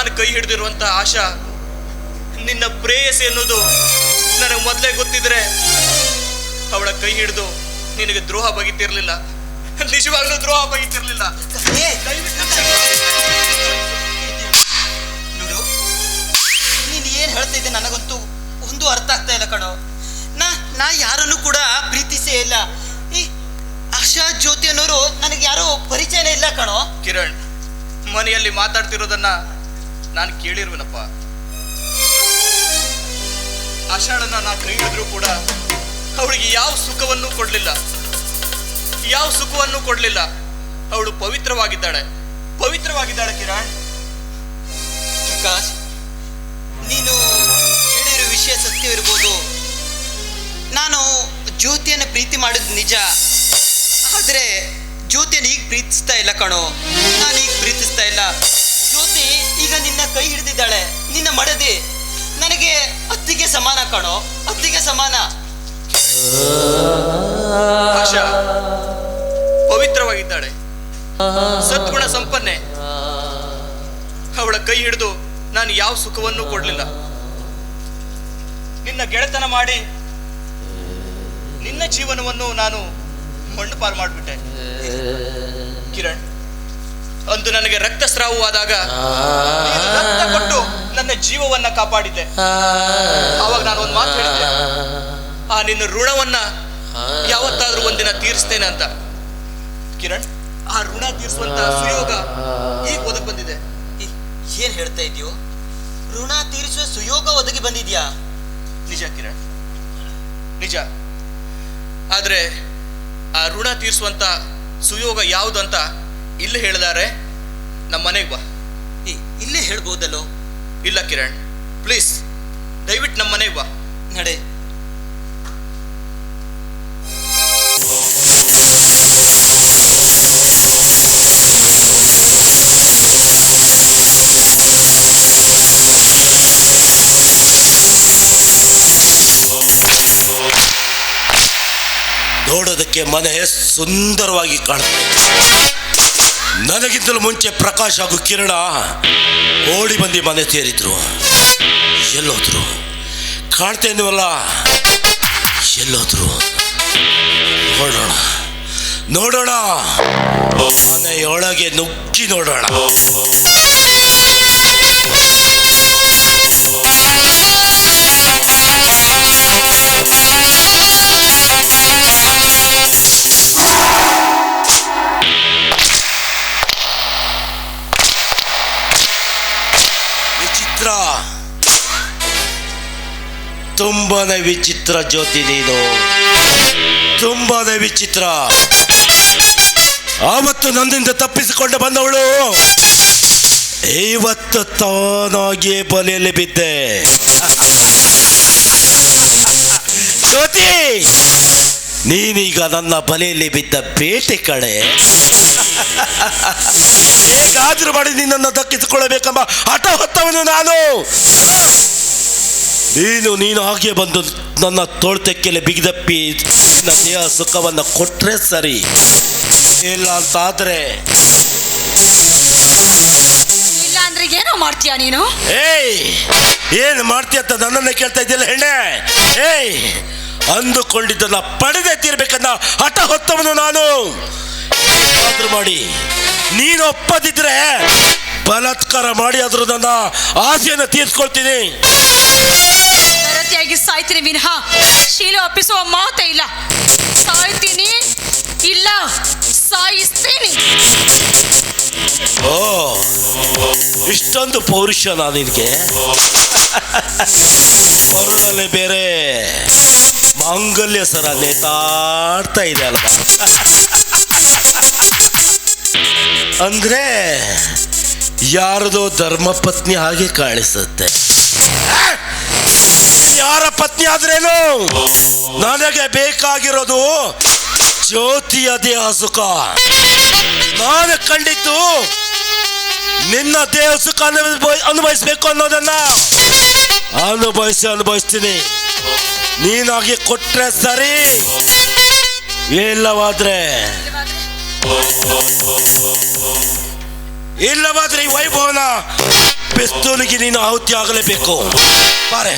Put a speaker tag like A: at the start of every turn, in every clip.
A: ನಾನು ಕೈ ಹಿಡಿದಿರುವಂತ ಆಶಾ ನಿನ್ನ ಪ್ರೇಯಸಿ ಅನ್ನೋದು ನನಗೆ ಮೊದಲೇ ಗೊತ್ತಿದ್ರೆ ಅವಳ ಕೈ ಹಿಡಿದು ನಿನಗೆ ದ್ರೋಹ ಬಗೆತಿರ್ಲಿಲ್ಲ. ನಿಜವಾಗ್ಲೂ ದ್ರೋಹ ಬಗೆತಿರ್ಲಿಲ್ಲ.
B: ನೋಡು ನೀನ್ ಏನ್ ಹೇಳ್ತಾ ಇದ್ದೆ ನನಗಂತೂ ಒಂದು ಅರ್ಥ ಆಗ್ತಾ ಇಲ್ಲ ಕಣೋ. ನಾ ನಾ ಯಾರನ್ನು ಕೂಡ ಪ್ರೀತಿಸೇ ಇಲ್ಲ. ಈ ಆಶಾ ಜ್ಯೋತಿ ಅನ್ನೋರು ನನಗೆ ಯಾರೋ ಪರಿಚಯನೇ ಇಲ್ಲ ಕಣೋ.
A: ಕಿರಣ್ ಮನೆಯಲ್ಲಿ ಮಾತಾಡ್ತಿರೋದನ್ನ ನಾನು ಕೇಳಿರುವನಪ್ಪ. ಆಷಾಢನ ನಾ ಕೈ ಕೂಡ ಅವಳಿಗೆ ಯಾವ ಸುಖವನ್ನು ಕೊಡಲಿಲ್ಲ. ಯಾವ ಸುಖವನ್ನು ಕೊಡಲಿಲ್ಲ. ಅವಳು ಪವಿತ್ರವಾಗಿದ್ದಾಳೆ. ಪವಿತ್ರವಾಗಿದ್ದಾಳೆ ಕಿರಣ್.
B: ನೀನು ಹೇಳಿರೋ ವಿಷಯ ಸತ್ಯವಿರ್ಬೋದು. ನಾನು ಜ್ಯೋತಿಯನ್ನು ಪ್ರೀತಿ ಮಾಡಿದ್ ನಿಜ. ಆದರೆ ಜ್ಯೋತಿಯನ್ನು ಈಗ ಪ್ರೀತಿಸ್ತಾ ಇಲ್ಲ ಕಣೋ. ನಾನು ಈಗ ಪ್ರೀತಿಸ್ತಾ ಇಲ್ಲ. ಜ್ಯೋತಿ ಕೈ ಹಿಡಿದಿದ್ದಾಳೆ. ನಿನ್ನ ಮಡದಿ. ನನಗೆ ಅತ್ತಿಗೆ ಸಮಾನ ಕಾಣೋ. ಅತ್ತಿಗೆ ಸಮಾನ.
A: ಪವಿತ್ರವಾಗಿದ್ದಾಳೆ. ಸದ್ಗುಣ ಸಂಪನ್ನೆ. ಅವಳ ಕೈ ಹಿಡಿದು ನಾನು ಯಾವ ಸುಖವನ್ನು ಕೊಡಲಿಲ್ಲ. ನಿನ್ನ ಗೆಳೆತನ ಮಾಡಿ ನಿನ್ನ ಜೀವನವನ್ನು ನಾನು ಮಣ್ಣು ಪಾರು ಮಾಡಿಬಿಟ್ಟೆ. ಕಿರಣ್ ಅಂದು ನನಗೆ ರಕ್ತಸ್ರಾವವಾದಾಗ ರಕ್ತ ಕೊಟ್ಟು ನನ್ನ ಜೀವವನ್ನ ಕಾಪಾಡಿದ್ದೆ. ಅವಾಗ ನಾನು ಒಂದು ಮಾತು ಹೇಳಿದ್ದೆ. ಆ. ನಿನ್ನ ಋಣವನ್ನ ಯಾವತ್ತಾದ್ರೂ ಒಂದಿನ ತೀರಿಸ್ತೇನೆ ಅಂತ. ಕಿರಣ್ ಆ ಋಣ ತೀರಿಸುವಂತ ಸುಯೋಗ ಈಗ ಒದಗಿ ಬಂದಿದೆ.
B: ಏನ್ ಹೇಳ್ತಾ ಇದೆಯೋ ಋಣ ತೀರಿಸುವ ಸುಯೋಗ ಒದಗಿ ಬಂದಿದ್ಯಾ?
A: ನಿಜ ಕಿರಣ್. ನಿಜ. ಆದ್ರೆ ಆ ಋಣ ತೀರಿಸುವಂತ ಸುಯೋಗ ಯಾವುದು ಅಂತ ಇಲ್ಲಿ ಹೇಳಿದಾರೆ ನಮ್ಮ ಮನೆಗೆ ಬಾ.
B: ಇಲ್ಲೇ ಹೇಳ್ಬೋದಲ್ಲೋ?
A: ಇಲ್ಲ ಕಿರಣ್ ಪ್ಲೀಸ್ ದಯವಿಟ್ಟು ನಮ್ಮ ಮನೆಗೆ ಬಾ.
B: ನಡೆ.
C: ನೋಡೋದಕ್ಕೆ ಮನೆ ಸುಂದರವಾಗಿ ಕಾಣುತ್ತೆ. ನನಗಿಂತಲೂ ಮುಂಚೆ ಪ್ರಕಾಶ್ ಹಾಗೂ ಕಿರಣ ಓಡಿ ಬಂದು ಮನೆ ಸೇರಿದ್ರು ಎಲ್ಲೋದ್ರು. ಕಾಣ್ತೇನಿವಲ್ಲ ಎಲ್ಲೋದ್ರು. ನೋಡೋಣ. ನೋಡೋಣ. ಮನೆಯೊಳಗೆ ನುಗ್ಗಿ ನೋಡೋಣ. ತುಂಬಾನೇ ವಿಚಿತ್ರ ಜ್ಯೋತಿ ನೀನು. ತುಂಬಾನೇ ವಿಚಿತ್ರ. ಆವತ್ತು ನನ್ನಿಂದ ತಪ್ಪಿಸಿಕೊಂಡು ಬಂದವಳು. ಇವತ್ತು ತಾನಾಗಿಯೇ ಬಲೆಯಲ್ಲಿ ಬಿದ್ದೆ. ಜ್ಯೋತಿ, ನೀನೀಗ ನನ್ನ ಬಲೆಯಲ್ಲಿ ಬಿದ್ದ ಬೇಟೆ ಕಡೆ ಹೇಗಾದ್ರೂ ಮಾಡಿ ನಿನ್ನನ್ನು ದಕ್ಕಿಸಿಕೊಳ್ಳಬೇಕೆಂಬ ಹಠ ಹೊತ್ತವನು ನಾನು. ನೀನು ನೀನು ಹಾಗೆ ಬಂದು ನನ್ನ ತೋಳ್ತೆಕ್ಕೆಲೆ ಬಿಗಿದಪ್ಪಿ ನನ್ನ ದೇಹ ಸುಖವನ್ನು ಕೊಟ್ಟರೆ ಸರಿ. ಇಲ್ಲ ಅಂತ
D: ಇಲ್ಲ ಅಂದ್ರೆ ಏನೋ ಮಾಡ್ತೀಯ ನೀನು?
C: ಏಯ್ ಏನು ಮಾಡ್ತೀಯ ಅಂತ ನನ್ನನ್ನೇ ಕೇಳ್ತಾ ಇದ್ದಿಲ್ಲ ಹೆಣ್ಣೆ? ಏಯ್ ಅಂದುಕೊಂಡಿದ್ದನ್ನ ಪಡೆದೇ ತೀರ್ಬೇಕನ್ನ ಹಠ ಹೊತ್ತವನು ನಾನು. ಆದ್ರೂ ಮಾಡಿ ನೀನು ಒಪ್ಪದಿದ್ರೆ ಬಲಾತ್ಕಾರ ಮಾಡಿ ಆದ್ರೂ ನನ್ನ ಆಸೆಯನ್ನು ತೀರ್ಸ್ಕೊಳ್ತೀನಿ.
D: ನರತಿಯಾಗಿ ಸಾಯ್ತೀನಿ ವಿನಃ. ಶೀಲ ಒಪ್ಪಿಸುವ ಮಾತೇ ಇಲ್ಲ. ಸಾಯ್ತೀನಿ ಇಲ್ಲ ಸಾಯಿಸ್ತೀನಿ.
C: ಓ ಇಷ್ಟೊಂದು ಪೌರುಷ ನಾನು ನಿನಗೆ? ಮರುಳಲ್ಲಿ ಬೇರೆ. ಮಾಂಗಲ್ಯ ಸರ ನೇತಾಡ್ತಾ ಇದೆ ಅಲ್ವಾ? ಅಂದ್ರೆ ಯಾರದೋ ಧರ್ಮಪತ್ನಿ ಹಾಗೆ ಕಾಣಿಸುತ್ತೆ. ಯಾರ ಪತ್ನಿ ಆದ್ರೇನು? ನನಗೆ ಬೇಕಾಗಿರೋದು ಜ್ಯೋತಿಯ ದೇಹ ಸುಖ. ನಾನು ಕಂಡಿದ್ದು ನಿನ್ನ ದೇಹ ಸುಖ ಅನುಭವ- ಅನುಭವಿಸ್ಬೇಕು ಅನ್ನೋದನ್ನ ಅನುಭವಿಸಿ ಅನುಭವಿಸ್ತೀನಿ. ನೀನಾಗಿ ಕೊಟ್ರೆ ಸರಿ. ಇಲ್ಲವಾದ್ರೆ ಇಲ್ಲವಾದ್ರೆ ಈ ವೈಭವನ ಪಿಸ್ತೂಲಿಗೆ ನೀನು ಆಹುತಿ ಆಗಲೇಬೇಕು. ಬಾರೆ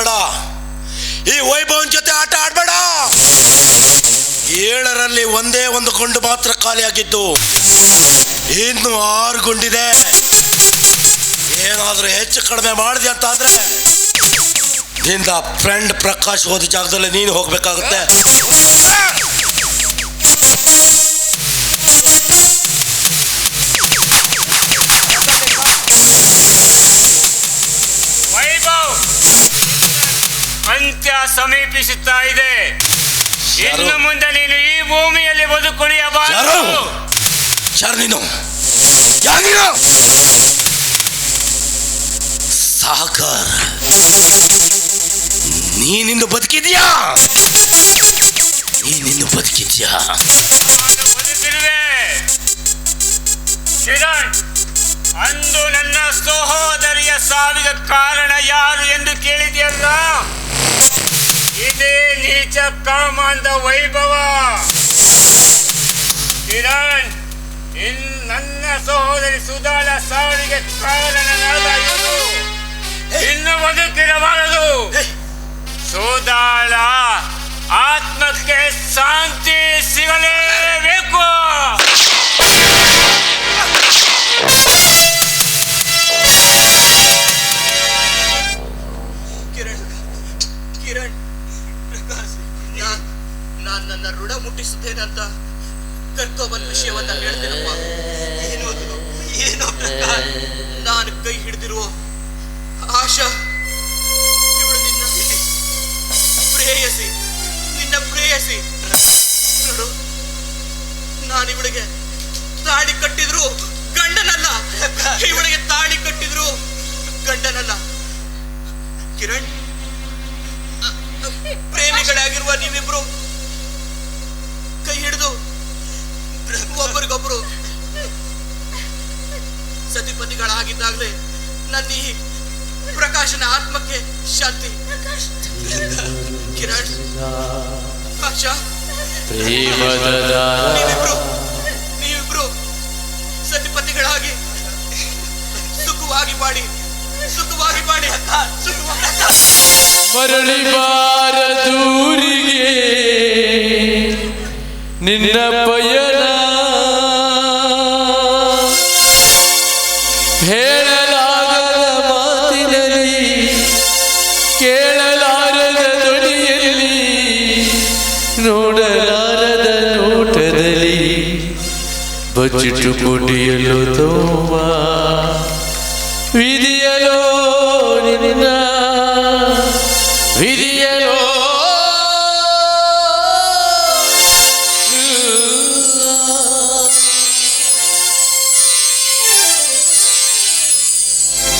C: ಆಡ್ಬೇಡ. ಈ ವೈಭವನ ಜೊತೆ ಆಟ ಆಡಬೇಡ. ಏಳರಲ್ಲಿ ಒಂದೇ ಒಂದು ಗುಂಡು ಮಾತ್ರ ಖಾಲಿಯಾಗಿದ್ದು ಇನ್ನು ಆರು ಗುಂಡಿದೆ. ಏನಾದರೂ ಹೆಚ್ಚು ಕಡಿಮೆ ಮಾಡಿದೆ ಅಂತ ಅಂದ್ರೆ ನಿಂದ ಫ್ರೆಂಡ್ ಪ್ರಕಾಶ್ ಹೋದ ಜಾಗದಲ್ಲಿ ನೀನು ಹೋಗ್ಬೇಕಾಗುತ್ತೆ.
E: ಸಮೀಪಿಸುತ್ತಾ ಇದೆ. ಇನ್ನು ಮುಂದೆ ನೀನು ಈ ಭೂಮಿಯಲ್ಲಿ ಬದುಕುಳಿಯಬಾರದು.
C: ಯಾರು? ನೀನು? ಯಾರು ನೀನು? ಸಾಗರ್ ನೀನಿನ್ನು ಬದುಕಿದ್ಯಾ? ನೀನಿಂದು ಬದುಕಿದ್ಯಾ?
E: ಅಂದು ನನ್ನ ಸಹೋದರಿಯ ಸಾವಿಗೆ ಕಾರಣ ಯಾರು ಕಾಮಾಂಧ ವೈಭವ. ಕಿರಣ್ ಇನ್ ನನ್ನ ಸಹೋದರಿ ಸುಧಾಳ ಸಾವಿಗೆ ಕಾರಣನಾದ ಇನ್ನು ಬದುಕಿರಬಾರದು.
A: ನಾನ್ ನನ್ನ ಋಣ ಮುಟ್ಟಿಸುತ್ತೇನಂತ ಕರ್ಕೊಬಂದ ವಿಷಯವನ್ನ ಹೇಳ್ತೇನಪ್ಪ.
B: ಏನು
A: ನಾನು ಕೈ ಹಿಡಿದಿರುವ ಆಶಾ, ಇವಳು ನಿನ್ನ ಪ್ರೇಯಸಿ ನಿನ್ನ ಪ್ರೇಯಸಿ. ನೋಡು, ನಾನು ಇವಳಿಗೆ ತಾಳಿ ಕಟ್ಟಿದ್ರು ಗಂಡನಲ್ಲ. ಇವಳಿಗೆ ತಾಳಿ ಕಟ್ಟಿದ್ರು ಗಂಡನಲ್ಲ. ಕಿರಣ್ ಪ್ರೇಮಿಗಳಾಗಿರುವ ನೀವಿಬ್ರು ಒಬ್ಬರಿಗೊಬ್ರು ಸತಿಪತಿಗಳಾಗಿದ್ದಾಗಲೇ ನನ್ನ ಪ್ರಕಾಶನ ಆತ್ಮಕ್ಕೆ ಶಾಂತಿ. ಕಿರಣ್ ನೀವಿಬ್ರು ನೀವಿಬ್ರು ಸತಿಪತಿಗಳಾಗಿ ಸುಖವಾಗಿ ಬಾಡಿ, ಸುಖವಾಗಿ ಸುಖವಾಗಿ
F: ಮರಳಿ ಬಾರ ದೂರಿಗೆ ನಿನ್ನ ಪಯಣ ಹೇಳಲಾಗದ ಮಾತಿನಲ್ಲಿ ಕೇಳಲಾರದ ಧ್ವನಿಯಲ್ಲಿ ನೋಡಲಾರದ ನೋಟದಲ್ಲಿ ಬಚ್ಚಿಟ್ಟು ಕುಡಿಯಲು ತೋವ ವಿಧಿಯಲೋ ನಿನ್ನ